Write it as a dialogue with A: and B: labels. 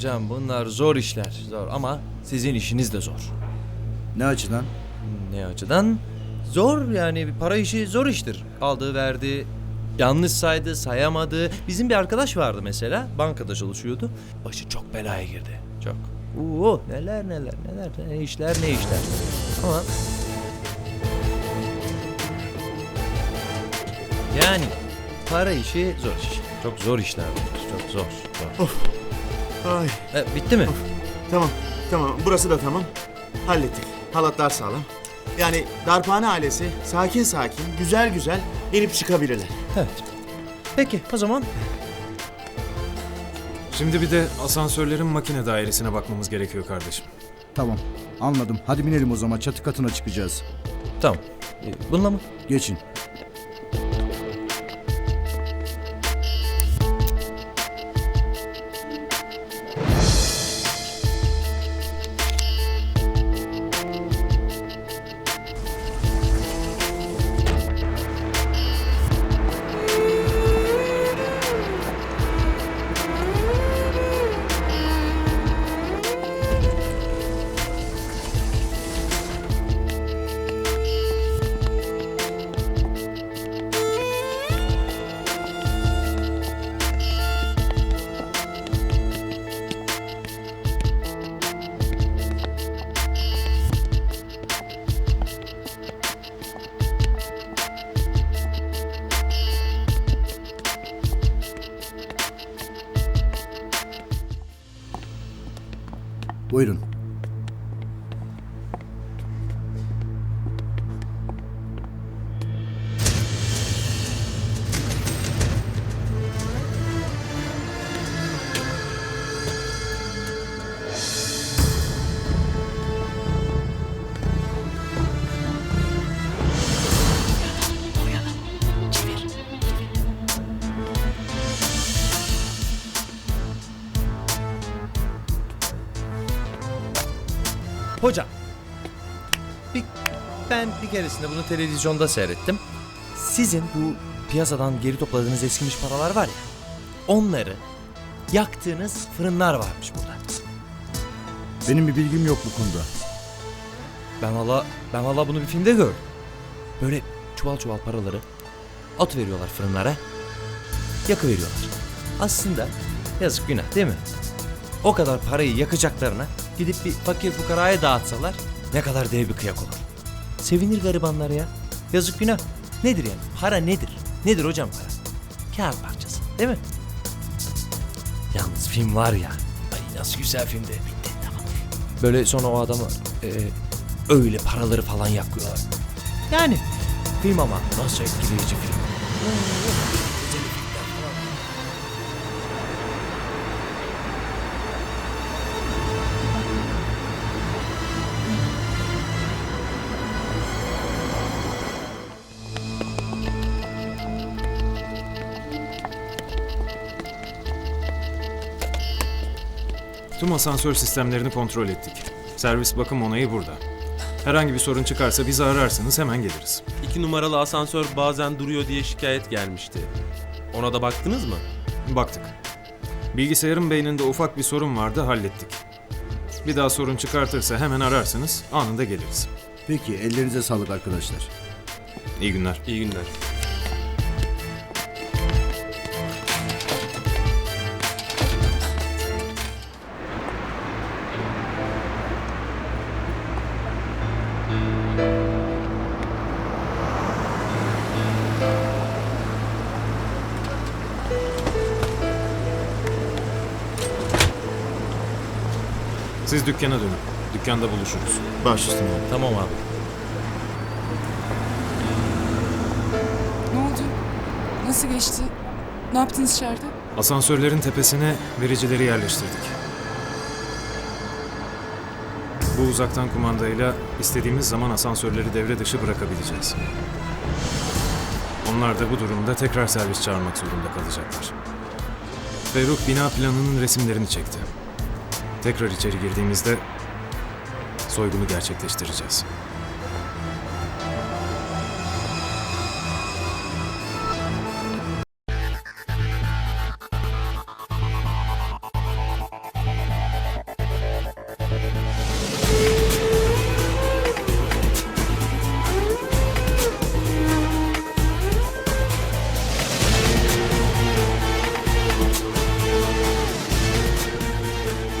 A: Hocam bunlar zor işler. Zor ama sizin işiniz de zor.
B: Ne açıdan?
A: Ne açıdan? Zor yani bir para işi zor iştir. Aldı verdi, yanlış saydı, sayamadı. Bizim bir arkadaş vardı mesela, bankada çalışıyordu. Başı çok belaya girdi. Çok. Oo neler neler neler ne işler ne işler. Ama yani para işi zor iş. Çok zor işler. Çok zor. zor.
C: Ay
A: E, bitti mi?
C: tamam tamam burası da tamam. Hallettik. Halatlar sağlam. Yani darphane ailesi sakin sakin güzel güzel inip çıkabilirler.
A: Evet. Peki o zaman
D: Şimdi bir de asansörlerin makine dairesine bakmamız gerekiyor kardeşim.
B: Tamam. Anladım. Hadi binelim o zaman. Çatı katına çıkacağız.
A: tamam. E, bununla mı?
B: Geçin. Buyurun.
A: Hocam. Bir, ben bir keresinde bunu televizyonda seyrettim. Sizin bu piyasadan geri topladığınız eskimiş paralar var ya. Onları yaktığınız fırınlar varmış burada.
B: Benim bir bilgim yok bu konuda.
A: Ben valla ben valla bunu bir filmde gördüm. Böyle çuval çuval paraları at veriyorlar fırınlara. Yakı veriyorlar. Aslında yazık günah değil mi? O kadar parayı yakacaklarına gidip bir fakir fukaraya dağıtsalar ne kadar dev bir kıyak olur. Sevinir garibanlar ya. Yazık günah. Nedir yani? Para nedir? Nedir hocam para? Kağıt parçası değil mi? Yalnız film var ya. Ay nasıl güzel filmdi. Bitti tamam. Böyle sonra o adamlar e, öyle paraları falan yakıyorlar. Yani film ama nasıl etkileyici film.
D: Tüm asansör sistemlerini kontrol ettik. Servis bakım onayı burada. Herhangi bir sorun çıkarsa bizi ararsınız hemen geliriz.
E: İki numaralı asansör bazen duruyor diye şikayet gelmişti. Ona da baktınız mı?
D: Baktık. Bilgisayarın beyninde ufak bir sorun vardı hallettik. Bir daha sorun çıkartırsa hemen ararsınız anında geliriz.
B: Peki ellerinize sağlık arkadaşlar.
D: İyi günler.
E: İyi günler.
D: Siz dükkana dönün. Dükkanda buluşuruz.
C: Baş üstüne.
A: Tamam abi.
F: Ne oldu? Nasıl geçti? Ne yaptınız içeride?
D: Asansörlerin tepesine vericileri yerleştirdik. Bu uzaktan kumandayla istediğimiz zaman asansörleri devre dışı bırakabileceğiz. Onlar da bu durumda tekrar servis çağırmak zorunda kalacaklar. Ferruh bina planının resimlerini çekti. Tekrar içeri girdiğimizde soygunu gerçekleştireceğiz.